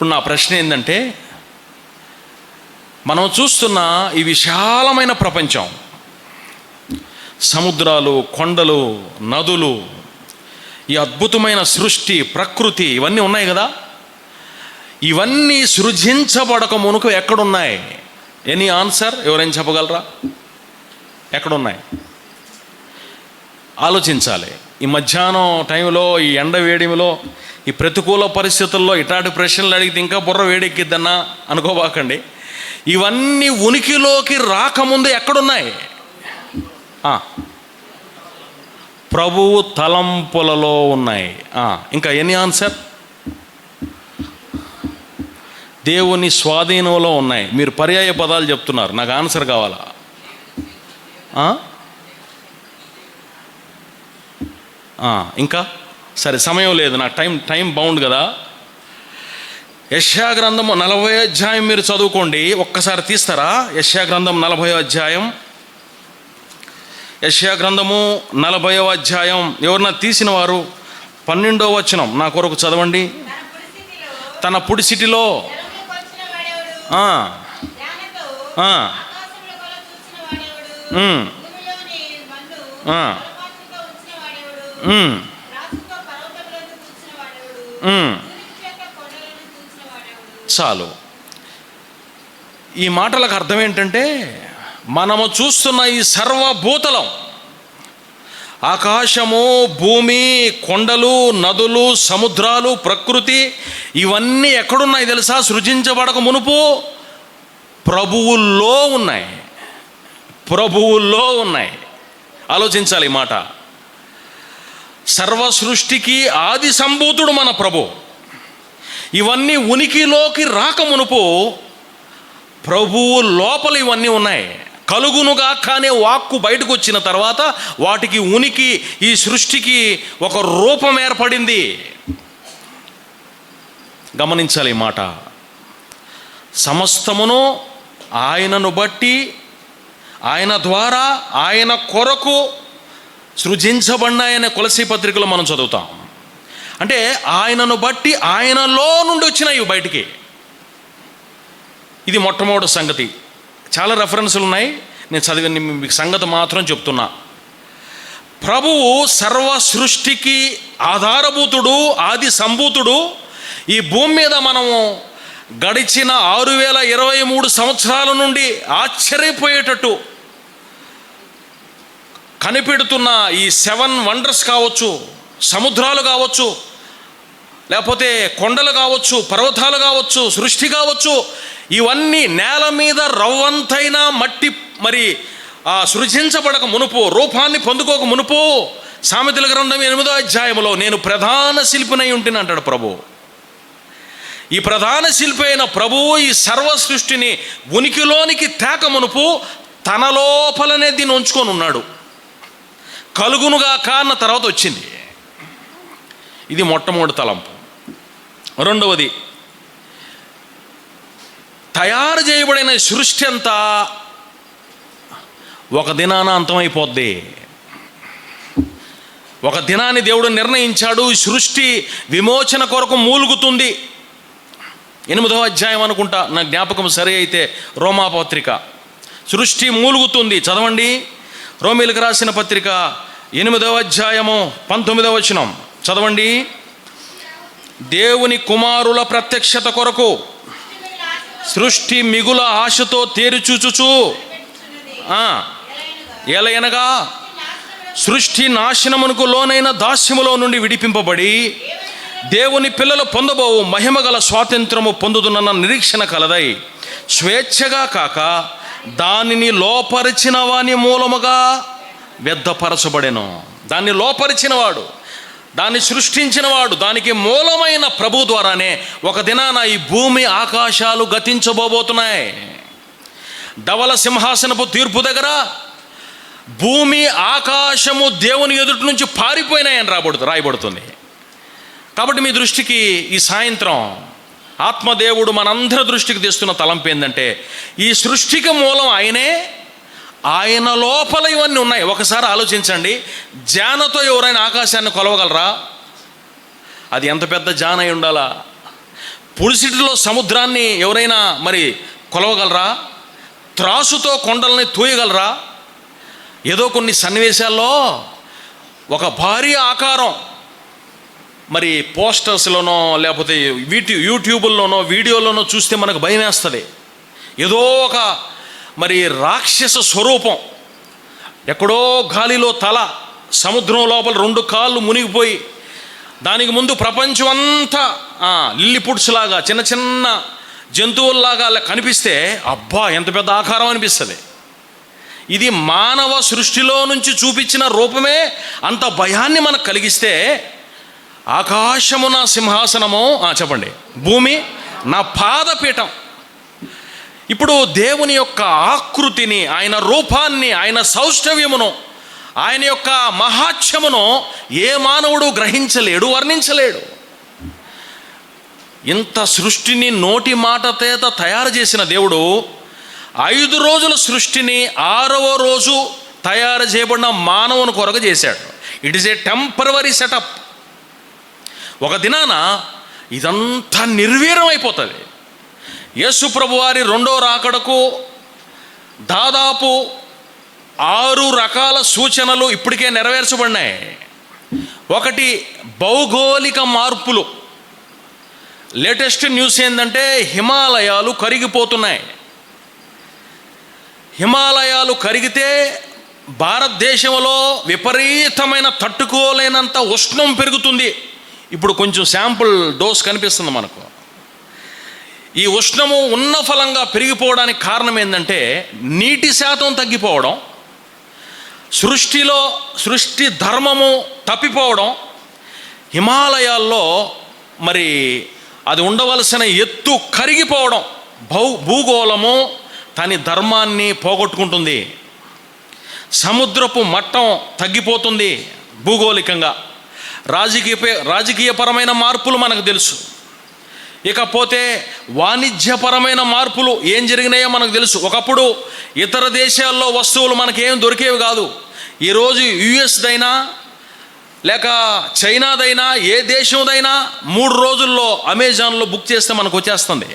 ఇప్పుడు నా ప్రశ్న ఏంటంటే మనం చూస్తున్న ఈ విశాలమైన ప్రపంచం. సముద్రాలు కొండలు నదులు ఈ అద్భుతమైన సృష్టి ప్రకృతి ఇవన్నీ ఉన్నాయి కదా? ఇవన్నీ సృజించబడక మునుకు ఎక్కడున్నాయి? Any answer? ఎవరైనా చెప్పగలరా? ఎక్కడున్నాయి? ఆలోచించాలి. ఈ మధ్యాహ్నం టైంలో ఈ ఎండ వేడిమిలో ఈ ప్రతికూల పరిస్థితుల్లో ఇట్లాంటి ప్రశ్నలు అడిగితే ఇంకా బుర్ర వేడెక్కిద్దన్నా అనుకోబాకండి. ఇవన్నీ ఉనికిలోకి రాకముందు ఎక్కడున్నాయి? ప్రభువు తలంపులలో ఉన్నాయి. ఇంకా ఎనీ ఆన్సర్? దేవుని స్వాధీనంలో ఉన్నాయి. మీరు పర్యాయ పదాలు చెప్తున్నారు. నాకు ఆన్సర్ కావాలా ఆ? ఆ, ఇంకా? సరే సమయం లేదు నాకు టైం టైం బౌండ్ కదా. యశ్యా గ్రంథము నలభై అధ్యాయం మీరు చదువుకోండి ఒక్కసారి తీస్తారా? యశ్యా గ్రంథం నలభై అధ్యాయం. యశ్యా గ్రంథము నలభైవ అధ్యాయం. ఎవరన్నా తీసిన వారు పన్నెండో వచనం నా కొరకు చదవండి. తన పుడిసిటిలో తన చాలు. ఈ మాటలకు అర్థం ఏంటంటే మనము చూస్తున్న ఈ సర్వభూతలం ఆకాశము భూమి కొండలు నదులు సముద్రాలు ప్రకృతి ఇవన్నీ ఎక్కడున్నాయి తెలుసా? సృజించబడక మునుపు ప్రభువుల్లో ఉన్నాయి. ప్రభువుల్లో ఉన్నాయి. ఆలోచించాలి ఈ మాట. సర్వ సృష్టికి ఆది సంభూతుడు మన ప్రభు. ఇవన్నీ ఉనికిలోకి రాకమునుపు ప్రభువు లోపల ఇవన్నీ ఉన్నాయి. కలుగునుగా కానీ వాక్కు బయటకు వచ్చిన తర్వాత వాటికి ఉనికి ఈ సృష్టికి ఒక రూపం ఏర్పడింది. గమనించాలి మాట. సమస్తమును ఆయనను బట్టి ఆయన ద్వారా ఆయన కొరకు సృజించబడినాయనే కొలసీ పత్రికలో మనం చదువుతాం. అంటే ఆయనను బట్టి ఆయనలో నుండి వచ్చినాయి బయటికి. ఇది మొట్టమొదటి సంగతి. చాలా రెఫరెన్సులు ఉన్నాయి. నేను చదివిన మీకు సంగతి మాత్రం చెప్తున్నా. ప్రభువు సర్వ సృష్టికి ఆధారభూతుడు ఆది సంభూతుడు. ఈ భూమి మీద మనము గడిచిన ఆరు వేల ఇరవై మూడు సంవత్సరాల నుండి ఆశ్చర్యపోయేటట్టు కనిపెడుతున్న ఈ సెవెన్ వండర్స్ కావచ్చు సముద్రాలు కావచ్చు లేకపోతే కొండలు కావచ్చు పర్వతాలు కావచ్చు సృష్టి కావచ్చు ఇవన్నీ నేల మీద రవ్వంతైన మట్టి మరి సృజించబడక మునుపు రూపాన్ని పొందుకోక మునుపు సామెతల గ్రంథం ఎనిమిదో అధ్యాయంలో నేను ప్రధాన శిల్పినై ఉంటుని అంటాడు ప్రభు. ఈ ప్రధాన శిల్పి అయిన ప్రభువు ఈ సర్వ సృష్టిని ఉనికిలోనికి తేక మునుపు తన లోపలనే దీన్ని ఉంచుకొని ఉన్నాడు. కలుగునుగా కాన్న తర్వాత వచ్చింది. ఇది మొట్టమొదటి తలంపు. రెండవది తయారు చేయబడిన సృష్టి అంతా ఒక దినాన అంతమైపోద్ది. ఒక దినాన్ని దేవుడు నిర్ణయించాడు సృష్టి విమోచన కొరకు మూలుగుతుంది. ఎనిమిదవ అధ్యాయం అనుకుంటా నా జ్ఞాపకం సరి అయితే రోమాపత్రిక సృష్టి మూలుగుతుంది. చదవండి. రోమిలకు రాసిన పత్రిక ఎనిమిదవ అధ్యాయము పంతొమ్మిదవ వచనం. చదవండి. దేవుని కుమారుల ప్రత్యక్షత కొరకు సృష్టి మిగుల ఆశతో తేరుచూచుచు ఎలయనగా సృష్టి నాశనమునకు లోనైన దాస్యములో నుండి విడిపింపబడి దేవుని పిల్లలు పొందబోవు మహిమగల స్వాతంత్రము పొందుతున్న నిరీక్షణ కలదై స్వేచ్ఛగా కాక దానిని లోపరిచిన వాని మూలముగా వ్యర్థపరచబడెను. దాన్ని లోపరిచినవాడు దాన్ని సృష్టించినవాడు దానికి మూలమైన ప్రభు ద్వారానే ఒక దినాన ఈ భూమి ఆకాశాలు గతించబోబోతున్నాయి. ధవల సింహాసనపు తీర్పు దగ్గర భూమి ఆకాశము దేవుని ఎదుటి నుంచి పారిపోయినాయని రాబడుతు రాయబడుతుంది. కాబట్టి మీ దృష్టికి ఈ సాయంత్రం ఆత్మదేవుడు మనందరి దృష్టికి తెస్తున్న తలంపు ఏంటంటే ఈ సృష్టికి మూలం ఆయనే ఆయన లోపల ఇవన్నీ ఉన్నాయి. ఒకసారి ఆలోచించండి జానతో ఎవరైనా ఆకాశాన్ని కొలవగలరా? అది ఎంత పెద్ద జాన అయి ఉండాలా? పులిసిటిలో సముద్రాన్ని ఎవరైనా మరి కొలవగలరా? త్రాసుతో కొండల్ని తూయగలరా? ఏదో కొన్ని సన్నివేశాల్లో ఒక భారీ ఆకారం మరి పోస్టర్స్లోనో లేకపోతే వీటి యూట్యూబుల్లోనో వీడియోలోనో చూస్తే మనకు భయం వేస్తుంది ఏదో ఒక మరి రాక్షస స్వరూపం. ఎక్కడో గాలిలో తల సముద్రం లోపల రెండు కాళ్ళు మునిగిపోయి దానికి ముందు ప్రపంచం అంతా లిల్లిపుడ్స్లాగా చిన్న చిన్న జంతువుల్లాగా అలా కనిపిస్తే అబ్బా ఎంత పెద్ద ఆకారం అనిపిస్తుంది. ఇది మానవ సృష్టిలో నుంచి చూపించిన రూపమే అంత భయాన్ని మనకు కలిగిస్తే ఆకాశము నా సింహాసనము ఆ, చెప్పండి. భూమి నా పాదపీఠం. ఇప్పుడు దేవుని యొక్క ఆకృతిని ఆయన రూపాన్ని ఆయన సౌష్ఠవ్యమును ఆయన యొక్క మహాత్యమును ఏ మానవుడు గ్రహించలేడు వర్ణించలేడు. ఇంత సృష్టిని నోటి మాట చేత తయారు చేసిన దేవుడు ఐదు రోజుల సృష్టిని ఆరవ రోజు తయారు చేయబడిన మానవుని కొరకు చేశాడు. It is a temporary setup ఒక దినాన ఇదంతా నిర్వీర్యం అయిపోతుంది యేసు ప్రభువారి రెండో రాకడకు దాదాపు ఆరు రకాల సూచనలు ఇప్పటికే నెరవేర్చబడినాయి. ఒకటి భౌగోళిక మార్పులు. లేటెస్ట్ న్యూస్ ఏంటంటే హిమాలయాలు కరిగిపోతున్నాయి. హిమాలయాలు కరిగితే భారతదేశంలో విపరీతమైన తట్టుకోలేనంత ఉష్ణం పెరుగుతుంది. ఇప్పుడు కొంచెం శాంపుల్ డోస్ కనిపిస్తుంది మనకు. ఈ ఉష్ణము ఉన్న ఫలంగా పెరిగిపోవడానికి కారణం ఏంటంటే నీటి శాతం తగ్గిపోవడం సృష్టిలో సృష్టి ధర్మము తప్పిపోవడం హిమాలయాల్లో మరి అది ఉండవలసిన ఎత్తు కరిగిపోవడం భౌ భూగోళము తని ధర్మాన్ని పోగొట్టుకుంటుంది. సముద్రపు మట్టం తగ్గిపోతుంది భూగోళికంగా. రాజకీయ రాజకీయపరమైన మార్పులు మనకు తెలుసు. ఇకపోతే వాణిజ్యపరమైన మార్పులు ఏం జరిగినాయో మనకు తెలుసు. ఒకప్పుడు ఇతర దేశాల్లో వస్తువులు మనకేం దొరికేవి కాదు. ఈరోజు యుఎస్దైనా లేక చైనాదైనా ఏ దేశందైనా మూడు రోజుల్లో అమెజాన్లో బుక్ చేస్తే మనకు వచ్చేస్తుంది.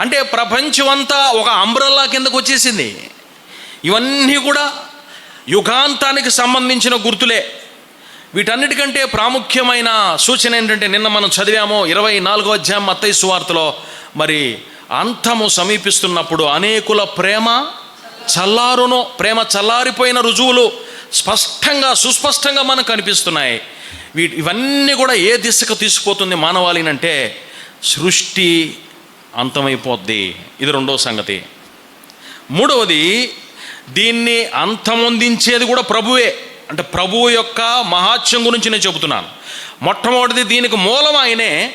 అంటే ప్రపంచం అంతా ఒక అంబ్రల్లా కిందకు వచ్చేసింది. ఇవన్నీ కూడా యుగాంతానికి సంబంధించిన గుర్తులే. వీటన్నిటికంటే ప్రాముఖ్యమైన సూచన ఏంటంటే నిన్న మనం చదివాము ఇరవై నాలుగో అధ్యాయం అత్తయ్య సువార్తలో మరి అంతము సమీపిస్తున్నప్పుడు అనేకుల ప్రేమ చల్లారును ప్రేమ చల్లారిపోయిన రుజువులు స్పష్టంగా సుస్పష్టంగా మనకు కనిపిస్తున్నాయి. వీటి ఇవన్నీ కూడా ఏ దిశకు తీసుకుపోతుంది మానవాళినంటే సృష్టి అంతమైపోద్ది. ఇది రెండో సంగతి. మూడవది దీన్ని అంతమొందించేది కూడా ప్రభువే. అంటే ప్రభువు యొక్క మహాత్యం గురించి నేను చెబుతున్నాను. మొట్టమొదటిది దీనికి మూలం ఆయనే.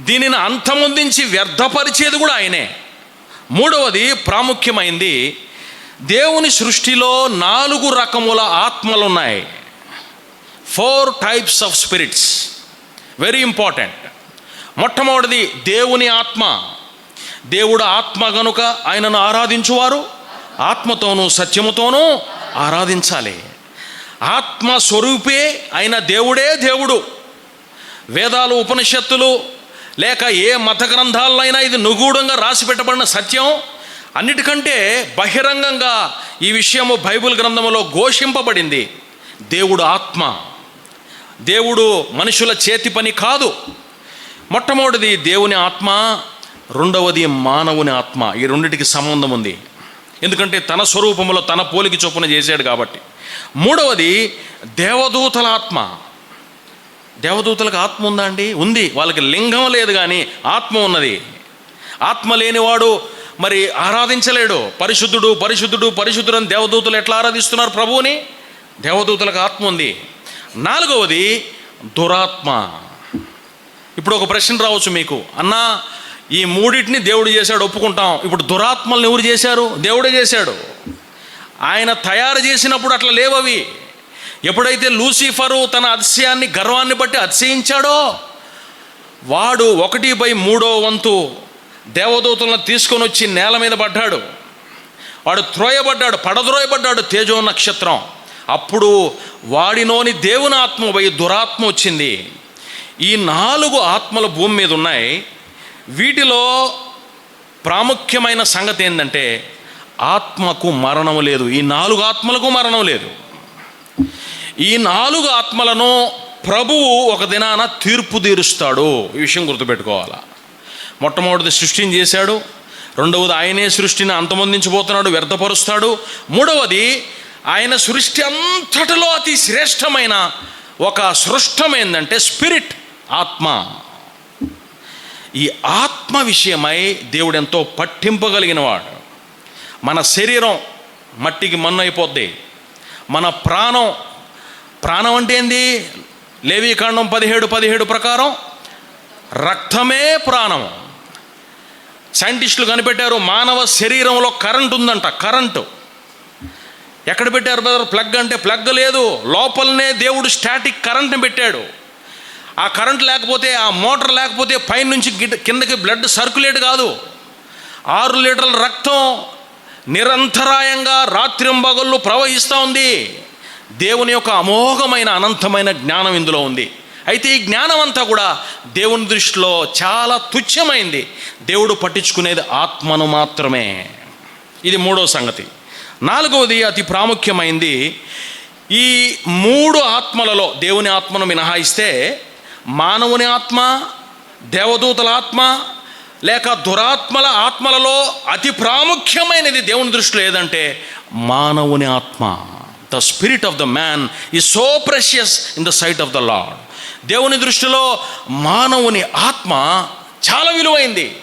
దీనిని అంతమొందించి వ్యర్థపరిచేది కూడా ఆయనే. మూడవది ప్రాముఖ్యమైంది దేవుని సృష్టిలో నాలుగు రకముల ఆత్మలు ఉన్నాయి four types of spirits. Very important. మొట్టమొదటిది దేవుని ఆత్మ. దేవుడు ఆత్మ గనుక ఆయనను ఆరాధించువారు ఆత్మతోనూ సత్యముతోనూ ఆరాధించాలి. ఆత్మ స్వరూపే అయిన దేవుడే దేవుడు. వేదాలు ఉపనిషత్తులు లేక ఏ మత గ్రంథాలైనా ఇది నుగూఢంగా రాసి పెట్టబడిన సత్యం. అన్నిటికంటే బహిరంగంగా ఈ విషయము బైబిల్ గ్రంథంలో ఘోషింపబడింది. దేవుడు ఆత్మ. దేవుడు మనుషుల చేతి పని కాదు. మొట్టమొదటిది దేవుని ఆత్మ రెండవది మానవుని ఆత్మ. ఈ రెండిటికి సంబంధం ఉంది. ఎందుకంటే తన స్వరూపంలో తన పోలికి చొప్పున చేశాడు కాబట్టి. మూడవది దేవదూతల ఆత్మ. దేవదూతలకు ఆత్మ ఉందా అండి? ఉంది. వాళ్ళకి లింగం లేదు కానీ ఆత్మ ఉన్నది. ఆత్మ లేనివాడు మరి ఆరాధించలేడు. పరిశుద్ధుడు పరిశుద్ధుడు పరిశుద్ధుడు అని దేవదూతలు ఎట్లా ఆరాధిస్తున్నారు ప్రభువుని? దేవదూతలకు ఆత్మ ఉంది. నాలుగవది దురాత్మ. ఇప్పుడు ఒక ప్రశ్న రావచ్చు మీకు. అన్నా ఈ మూడింటిని దేవుడు చేశాడు ఒప్పుకుంటాం. ఇప్పుడు దురాత్మల్ని ఎవరు చేశారు? దేవుడే చేశాడు. ఆయన తయారు చేసినప్పుడు అట్లా లేవవి. ఎప్పుడైతే లూసిఫరు తన అతిశయాన్ని గర్వాన్ని బట్టి అతిశయించాడో వాడు ఒకటి బై మూడో వంతు దేవదూతలను తీసుకొని వచ్చి నేల మీద పడ్డాడు. వాడు త్రోయబడ్డాడు పడద్రోయబడ్డాడు తేజో నక్షత్రం. అప్పుడు వాడిలోని దేవుని ఆత్మ పోయి దురాత్మ వచ్చింది. ఈ నాలుగు ఆత్మలు భూమి మీద ఉన్నాయి. వీటిలో ప్రాముఖ్యమైన సంగతి ఏంటంటే ఆత్మకు మరణం లేదు. ఈ నాలుగు ఆత్మలకు మరణం లేదు. ఈ నాలుగు ఆత్మలను ప్రభువు ఒక దినాన తీర్పు తీరుస్తాడు. ఈ విషయం గుర్తుపెట్టుకోవాలా? మొట్టమొదటిది సృష్టిని చేశాడు. రెండవది ఆయనే సృష్టిని అంతమొందించబోతున్నాడు వ్యర్థపరుస్తాడు. మూడవది ఆయన సృష్టి అంతటిలో అతి శ్రేష్టమైన ఒక సృష్టం ఏంటంటే స్పిరిట్ ఆత్మ. ఈ ఆత్మ విషయమై దేవుడు ఎంతో పట్టింపగలిగినవాడు. మన శరీరం మట్టికి మన్ను అయిపోద్ది. మన ప్రాణం ప్రాణం అంటే ఏంది? లేవీకాండం పదిహేడు పదిహేడు ప్రకారం రక్తమే ప్రాణం. సైంటిస్టులు కనిపెట్టారు మానవ శరీరంలో కరెంట్ ఉందంట కరెంటు. ఎక్కడ పెట్టారు బ్రదర్? ప్లగ్ అంటే ప్లగ్ లేదు లోపలనే దేవుడు స్టాటిక్ కరెంట్ని పెట్టాడు. ఆ కరెంట్ లేకపోతే ఆ మోటార్ లేకపోతే పైనుంచి కిందకి బ్లడ్ సర్క్యులేట్ కాదు. ఆరు లీటర్ల రక్తం నిరంతరాయంగా రాత్రింబగళ్ళు ప్రవహిస్తూ ఉంది. దేవుని యొక్క అమోఘమైన అనంతమైన జ్ఞానం ఇందులో ఉంది. అయితే ఈ జ్ఞానం అంతా కూడా దేవుని దృష్టిలో చాలా తుచ్చమైంది దేవుడు పట్టించుకునేది ఆత్మను మాత్రమే. ఇది మూడో సంగతి. నాలుగవది అతి ప్రాముఖ్యమైంది. ఈ మూడు ఆత్మలలో దేవుని ఆత్మను మినహాయిస్తే మానవుని ఆత్మ దేవదూతల ఆత్మ లేక దురాత్మల ఆత్మలలో అతి ప్రాముఖ్యమైనది దేవుని దృష్టిలో ఏదంటే మానవుని ఆత్మ. The spirit of the man is so precious in the sight of the Lord దేవుని దృష్టిలో మానవుని ఆత్మ చాలా విలువైంది.